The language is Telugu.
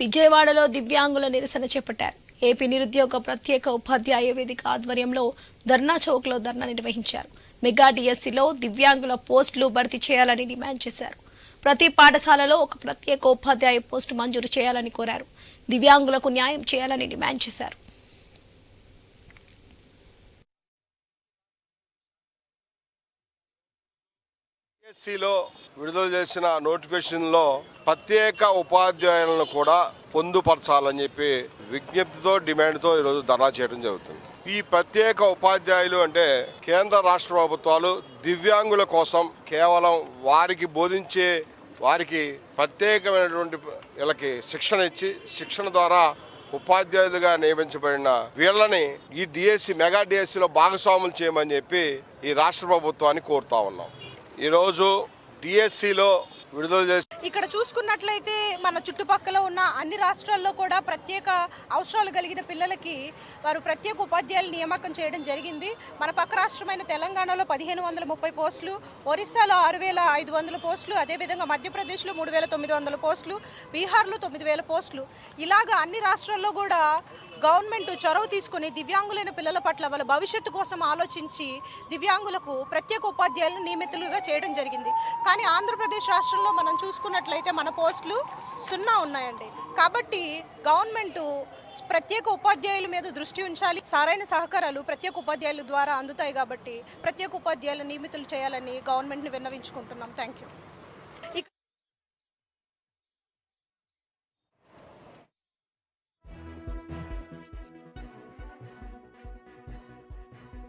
విజయవాడలో దివ్యాంగుల నిరసన చేపట్టారు. ఏపీ నిరుద్యోగ ప్రత్యేక ఉపాధ్యాయ వేదిక ఆధ్వర్యంలో ధర్నా చౌక్లో ధర్నా నిర్వహించారు. మెగా డిఎస్సిలో దివ్యాంగుల పోస్టులు భర్తీ చేయాలని డిమాండ్ చేశారు. ప్రతి పాఠశాలలో ఒక ప్రత్యేక ఉపాధ్యాయ పోస్టు మంజూరు చేయాలని కోరారు. దివ్యాంగులకు న్యాయం చేయాలని డిమాండ్ చేశారు. ఎస్సీలో విడుదల చేసిన నోటిఫికేషన్లో ప్రత్యేక ఉపాధ్యాయులను కూడా పొందుపరచాలని చెప్పి విజ్ఞప్తితో డిమాండ్తో ఈరోజు ధర్నా చేయడం జరుగుతుంది. ఈ ప్రత్యేక ఉపాధ్యాయులు అంటే కేంద్ర రాష్ట్ర ప్రభుత్వాలు దివ్యాంగుల కోసం కేవలం వారికి బోధించే వారికి ప్రత్యేకమైనటువంటి వీళ్ళకి శిక్షణ ఇచ్చి శిక్షణ ద్వారా ఉపాధ్యాయులుగా నియమించబడిన వీళ్ళని ఈ డిఎస్సి మెగా డిఎస్సిలో భాగస్వాములు చేయమని చెప్పి ఈ రాష్ట్ర ప్రభుత్వాన్ని కోరుతా ఉన్నాం. ఈరోజు డిఎస్సిలో విడుదల చేసి ఇక్కడ చూసుకున్నట్లయితే మన చుట్టుపక్కల ఉన్న అన్ని రాష్ట్రాల్లో కూడా ప్రత్యేక అవసరాలు కలిగిన పిల్లలకి వారు ప్రత్యేక ఉపాధ్యాయులు నియామకం చేయడం జరిగింది. మన పక్క రాష్ట్రమైన తెలంగాణలో పదిహేను వందల ముప్పై పోస్టులు ఒరిస్సాలో ఆరు వేల ఐదు వందల పోస్టులు అదేవిధంగా మధ్యప్రదేశ్లో మూడు వేల తొమ్మిది వందల పోస్టులు బీహార్లో తొమ్మిది వేల పోస్టులు. ఇలాగా అన్ని రాష్ట్రాల్లో కూడా గవర్నమెంట్ చొరవ తీసుకుని దివ్యాంగులైన పిల్లల పట్ల వాళ్ళ భవిష్యత్తు కోసం ఆలోచించి దివ్యాంగులకు ప్రత్యేక ఉపాధ్యాయులను నియమితులుగా చేయడం జరిగింది. కానీ ఆంధ్రప్రదేశ్ రాష్ట్రంలో మనం చూసుకున్నట్లయితే మన పోస్టులు సున్నా ఉన్నాయండి. కాబట్టి గవర్నమెంట్ ప్రత్యేక ఉపాధ్యాయుల మీద దృష్టి ఉంచాలి. సరైన సహకారాలు ప్రత్యేక ఉపాధ్యాయుల ద్వారా అందుతాయి కాబట్టి ప్రత్యేక ఉపాధ్యాయుల నియమితులు చేయాలని గవర్నమెంట్ని విన్నవించుకుంటున్నాం. Thank you